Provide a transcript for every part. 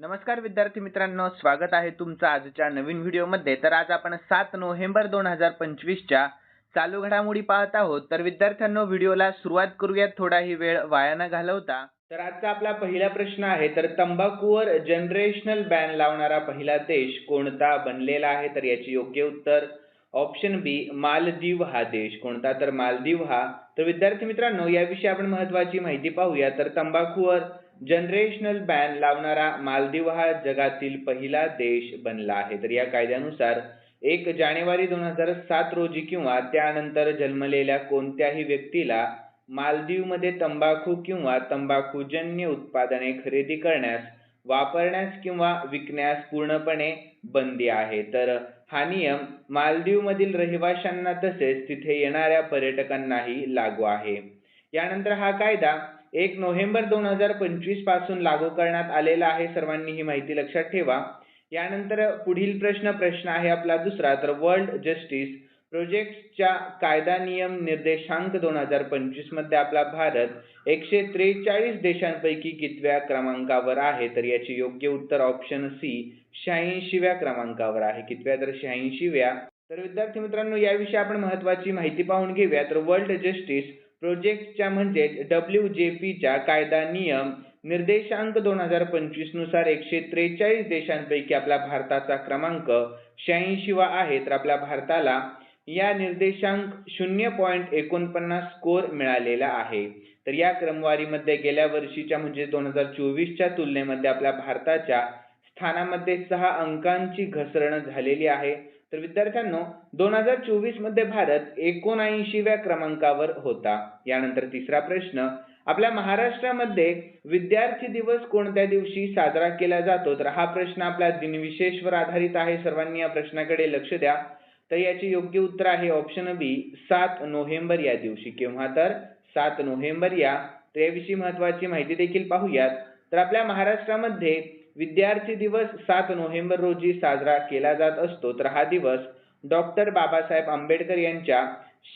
नमस्कार विद्यार्थी मित्रांनो स्वागत आहे तुमचं आजच्या नवीन व्हिडिओमध्ये. तर आज आपण सात नोव्हेंबर दोन हजार पंचवीसच्या चालू घडामोडी पाहत आहोत. तर विद्यार्थ्यांनो व्हिडिओला सुरुवात करूयात. थोडाही वेळ वाया न घालवता. तर आजचा आपला पहिला प्रश्न आहे तर तंबाखूवर जनरेशनल बॅन लावणारा पहिला देश कोणता बनलेला आहे? तर याचे योग्य उत्तर ऑप्शन बी मालदीव हा देश कोणता? तर मालदीव हा. तर विद्यार्थी मित्रांनो याविषयी आपण महत्वाची माहिती पाहूया. तर तंबाखूवर जनरेशनल बॅन लावणारा मालदीव हा जगातील पहिला देश बनला आहे. तर या कायद्यानुसार एक जानेवारी दोन हजार सात रोजी किंवा त्यानंतर जन्मलेल्या कोणत्याही व्यक्तीला मालदीवमध्ये तंबाखू किंवा तंबाखूजन्य उत्पादने खरेदी करण्यास वापरण्यास किंवा विकण्यास पूर्णपणे बंदी आहे. तर हा नियम मालदीवमधील रहिवाशांना तसेच तिथे येणाऱ्या पर्यटकांनाही लागू आहे. यानंतर हा कायदा एक नोव्हेंबर दोन हजार पंचवीसपासून लागू करण्यात आलेला आहे. सर्वांनी ही माहिती लक्षात ठेवा. यानंतर पुढील प्रश्न प्रश्न आहे आपला दुसरा. तर वर्ल्ड जस्टिस प्रोजेक्टच्या कायदा नियम निर्देशांक दोन हजार पंचवीसमध्ये आपला भारत एकशे त्रेचाळीस देशांपैकी कितव्या क्रमांकावर आहे? तर याचे योग्य उत्तर ऑप्शन सी शहाऐंशीव्या क्रमांकावर आहे. कितव्या? तर शहाऐंशीव्या. तर विद्यार्थी मित्रांनो याविषयी आपण महत्वाची माहिती पाहून घेऊया. तर वर्ल्ड जस्टिस प्रोजेक्टच्या म्हणजे डब्ल्यू जे पीच्या कायदा नियम निर्देशांक दोन हजार पंचवीसनुसार एकशे त्रेचाळीस देशांपैकी आपला भारताचा क्रमांक शहाऐंशीवा आहे तर आपल्या भारताला या निर्देशांक शून्य पॉईंट एकोणपन्नास स्कोर मिळालेला आहे. तर या क्रमवारीमध्ये गेल्या वर्षीच्या म्हणजे दोन हजार चोवीसच्या तुलनेमध्ये आपल्या भारताच्या स्थानामध्ये सहा अंकांची घसरण झालेली आहे. तर विद्यार्थ्यांनो दोन हजार चोवीसमध्ये भारत एकोणऐंशीव्या क्रमांकावर होता. यानंतर तिसरा प्रश्न आपल्या महाराष्ट्रामध्ये विद्यार्थी दिवस कोणत्या दिवशी साजरा केला जातो? तर हा प्रश्न आपल्या दिनविशेषवर आधारित आहे. सर्वांनी या प्रश्नाकडे लक्ष द्या. तर याचे योग्य उत्तर आहे ऑप्शन बी सात नोव्हेंबर या दिवशी. केव्हा तर? सात नोव्हेंबर या. तर याविषयी महत्वाची माहिती देखील पाहूयात. तर आपल्या महाराष्ट्रामध्ये विद्यार्थी दिवस सात नोव्हेंबर रोजी साजरा केला जात असतो. तर हा दिवस डॉक्टर बाबासाहेब आंबेडकर यांच्या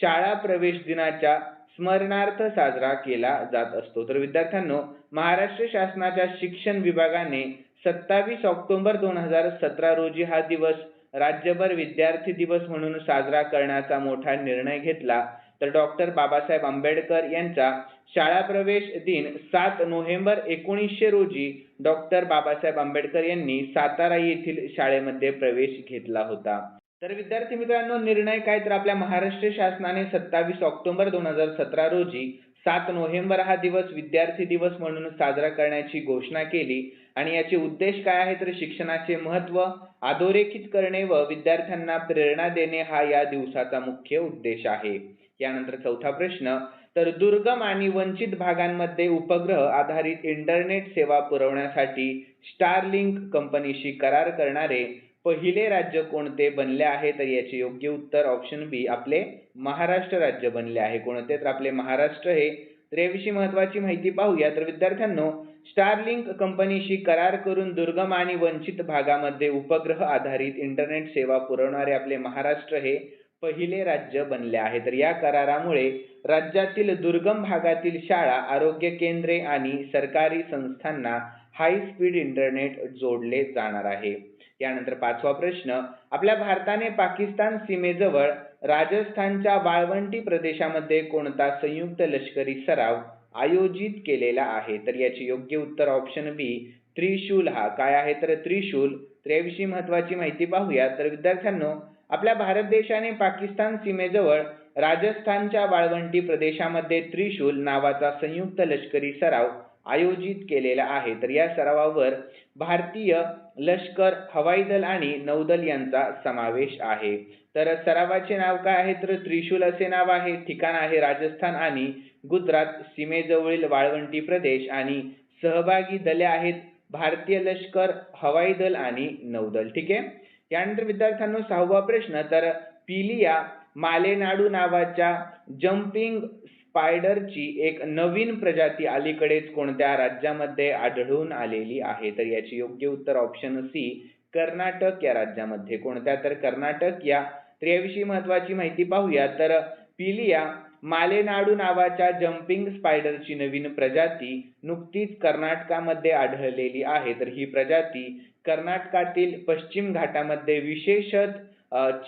शाळा प्रवेश दिनाच्या स्मरणार्थ साजरा केला जात असतो. तर विद्यार्थ्यांनो महाराष्ट्र शासनाच्या शिक्षण विभागाने सत्तावीस ऑक्टोबर दोन हजार सतरा रोजी हा दिवस राज्यभर विद्यार्थी दिवस म्हणून साजरा करण्याचा मोठा निर्णय घेतला. तर डॉक्टर बाबासाहेब आंबेडकर यांचा शाळा प्रवेश दिन सात नोव्हेंबर एकोणीसशे रोजी डॉक्टर बाबासाहेब आंबेडकर यांनी सातारा येथील शाळेमध्ये प्रवेश घेतला होता. तर विद्यार्थी मित्रांनो निर्णय काय? तर आपल्या महाराष्ट्र शासनाने सत्तावीस ऑक्टोबर दोन हजार सतरा रोजी सात नोव्हेंबर हा दिवस विद्यार्थी दिवस म्हणून साजरा करण्याची घोषणा केली. आणि याचे उद्देश काय आहे? तर शिक्षणाचे महत्त्व अधोरेखित करणे व विद्यार्थ्यांना प्रेरणा देणे हा या दिवसाचा मुख्य उद्देश आहे. यानंतर चौथा प्रश्न तर दुर्गम आणि वंचित भागांमध्ये उपग्रह आधारित इंटरनेट सेवा पुरवण्यासाठी स्टारलिंक कंपनीशी करार करणारे पहिले राज्य कोणते बनले आहे? तर याचे योग्य उत्तर ऑप्शन बी आपले महाराष्ट्र राज्य बनले आहे. कोणते? तर आपले महाराष्ट्र हे. तर याविषयी महत्वाची माहिती पाहूया. तर विद्यार्थ्यांनो स्टारलिंक कंपनीशी करार करून दुर्गम आणि वंचित भागामध्ये उपग्रह आधारित इंटरनेट सेवा पुरवणारे आपले महाराष्ट्र हे पहिले राज्य बनले आहे. तर या करारामुळे राज्यातील दुर्गम भागातील शाळा आरोग्य केंद्रे आणि सरकारी संस्थांना हाय स्पीड इंटरनेट जोडले जाणार आहे. यानंतर पाचवा प्रश्न आपल्या भारताने पाकिस्तान सीमेजवळ राजस्थानच्या वाळवंटी प्रदेशामध्ये कोणता संयुक्त लष्करी सराव आयोजित केलेला आहे? तर याचे योग्य उत्तर ऑप्शन बी त्रिशूल हा. काय आहे? तर त्रिशूल. तर याविषयी महत्वाची माहिती पाहूया. तर विद्यार्थ्यांनो आपल्या भारत देशाने पाकिस्तान सीमेजवळ राजस्थानच्या वाळवंटी प्रदेशामध्ये त्रिशूल नावाचा संयुक्त लष्करी सराव आयोजित केलेला आहे. तर या सरावावर भारतीय लष्कर हवाई दल आणि नौदल यांचा समावेश आहे. तर सरावाचे नाव काय आहे? तर त्रिशूल असे नाव आहे. ठिकाण आहे राजस्थान आणि गुजरात सीमेजवळील वाळवंटी प्रदेश आणि सहभागी दले आहेत भारतीय लष्कर हवाई दल आणि नौदल. ठीक आहे? यानंतर विद्यार्थ्यांनो सहावा प्रश्न तर पिलिया मालेनाडू नावाच्या जम्पिंग स्पायडरची एक नवीन प्रजाती अलीकडेच कोणत्या राज्यामध्ये आढळून आलेली आहे? तर याची योग्य उत्तर ऑप्शन सी कर्नाटक या राज्यामध्ये. कोणत्या? तर कर्नाटक या. तर याविषयी महत्वाची माहिती पाहूया. तर पिलिया मालेनाडू नावाच्या जम्पिंग स्पायडरची नवीन प्रजाती नुकतीच कर्नाटकामध्ये आढळलेली आहे. तर ही प्रजाती कर्नाटकातील पश्चिम घाटामध्ये विशेषत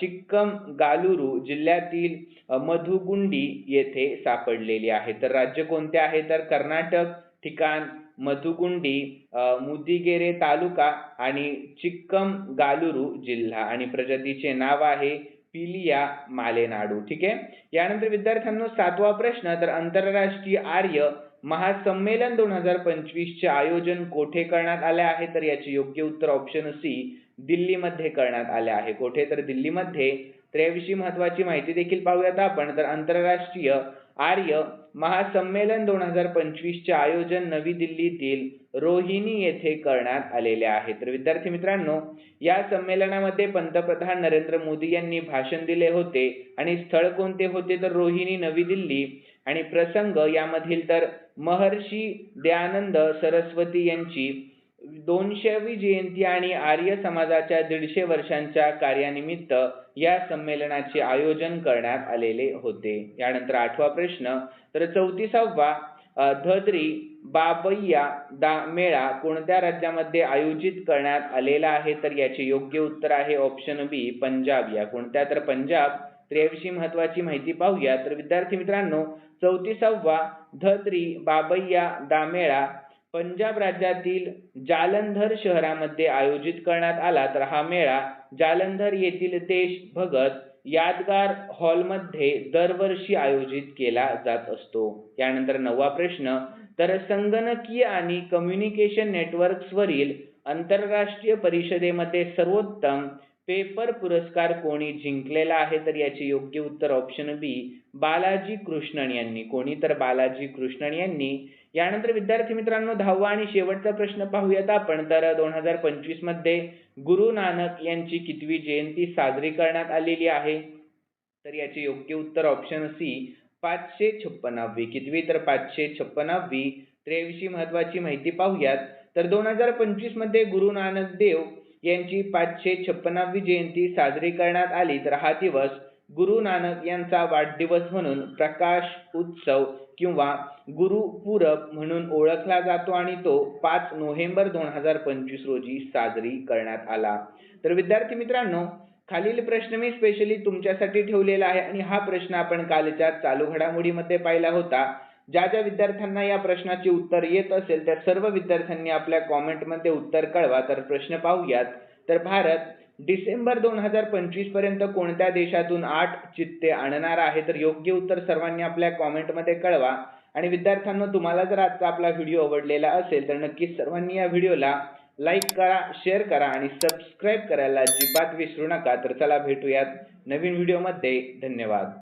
चिक्कम गालुरु जिल्ह्यातील मधुगुंडी येथे सापडलेली आहे. तर राज्य कोणते आहे? तर कर्नाटक ठिकाण मधुगुंडी मुदिगेरे तालुका आणि चिक्कम गालुरु जिल्हा. आणि प्रजातीचे नाव आहे पिलिया मालेनाडू ठीक आहे? यानंतर विद्यार्थ्यांनो सातवा प्रश्न तर आंतरराष्ट्रीय आर्य महासंमेलन दोन हजार पंचवीसचे आयोजन कोठे करण्यात आले आहे? तर याचे योग्य उत्तर ऑप्शन सी दिल्लीमध्ये करण्यात आले आहे. कोठे? तर दिल्लीमध्ये. तर याविषयी महत्वाची माहिती देखील पाहूयात आपण. तर आंतरराष्ट्रीय आर्य महासंमेलन दोन हजार पंचवीसचे आयोजन नवी दिल्लीतील रोहिणी येथे करण्यात आलेले आहे. तर विद्यार्थी मित्रांनो या संमेलनामध्ये पंतप्रधान नरेंद्र मोदी यांनी भाषण दिले होते आणि स्थळ कोणते होते तर रोहिणी नवी दिल्ली आणि प्रसंग यामधील तर महर्षी दयानंद सरस्वती यांची दोनशेवी जयंती आणि आर्य समाजाच्या दीडशे वर्षांच्या कार्यानिमित्त या संमेलनाचे आयोजन करण्यात आलेले होते. यानंतर आठवा प्रश्न तर चौतीसावा धद्री बाबैया दा मेळा कोणत्या राज्यामध्ये आयोजित करण्यात आलेला आहे? तर याचे योग्य उत्तर आहे ऑप्शन बी पंजाब. या कोणत्या? तर पंजाब. तर याविषयी महत्वाची माहिती पाहूया. तर विद्यार्थी मित्रांनो चौतीसावा धद्री बाबैया दामेळा पंजाब राज्यातील जालंधर शहरामध्ये आयोजित करण्यात आला तर हा मेळा जालंधर येथील देश भगत यादगार हॉलमध्ये दरवर्षी आयोजित केला जात असतो. त्यानंतर नववा प्रश्न तर संगणकीय आणि कम्युनिकेशन नेटवर्क्सवरील आंतरराष्ट्रीय परिषदेमध्ये सर्वोत्तम पेपर पुरस्कार कोणी जिंकलेला आहे तर याचे योग्य उत्तर ऑप्शन बी बालाजी कृष्णन यांनी. कोणी तर बालाजी कृष्णन यांनी. यानंतर विद्यार्थी मित्रांनो दहावा आणि शेवटचा प्रश्न पाहूयात आपण. तर दोन हजार पंचवीसमध्ये गुरु नानक यांची कितवी जयंती साजरी करण्यात आलेली आहे? तर याचे योग्य उत्तर ऑप्शन सी पाचशे छप्पनावी कितवी तर पाचशे छप्पनावी तर याविषयी महत्वाची माहिती पाहूयात. तर दोन हजार पंचवीसमध्ये गुरु नानक देव यांची पाचशे छप्पनावी जयंती साजरी करण्यात आली. तर हा दिवस गुरु नानक यांचा वाढदिवस म्हणून प्रकाश उत्सव किंवा गुरुपूरब म्हणून ओळखला जातो आणि तो पाच नोव्हेंबर दोन हजार पंचवीस रोजी साजरी करण्यात आला. तर विद्यार्थी मित्रांनो खालील प्रश्न मी स्पेशली तुमच्यासाठी ठेवलेला आहे आणि हा प्रश्न आपण कालच्या चालू घडामोडीमध्ये पाहिला होता. ज्या ज्या विद्यार्थ्यांना या प्रश्नाचे उत्तर येत असेल त्या सर्व विद्यार्थ्यांनी आपल्या कॉमेंटमध्ये उत्तर कळवा. तर प्रश्न पाहूयात. तर भारत डिसेंबर दोन हजार पंचवीसपर्यंत कोणत्या देशातून आठ चित्ते आणणार आहे? तर योग्य उत्तर सर्वांनी आपल्या कॉमेंटमध्ये कळवा. आणि विद्यार्थ्यांना तुम्हाला जर आजचा आपला व्हिडिओ आवडलेला असेल तर नक्कीच सर्वांनी या व्हिडिओला लाईक करा शेअर करा आणि सबस्क्राईब करायला अजिबात विसरू नका. तर चला भेटूयात नवीन व्हिडिओमध्ये. धन्यवाद.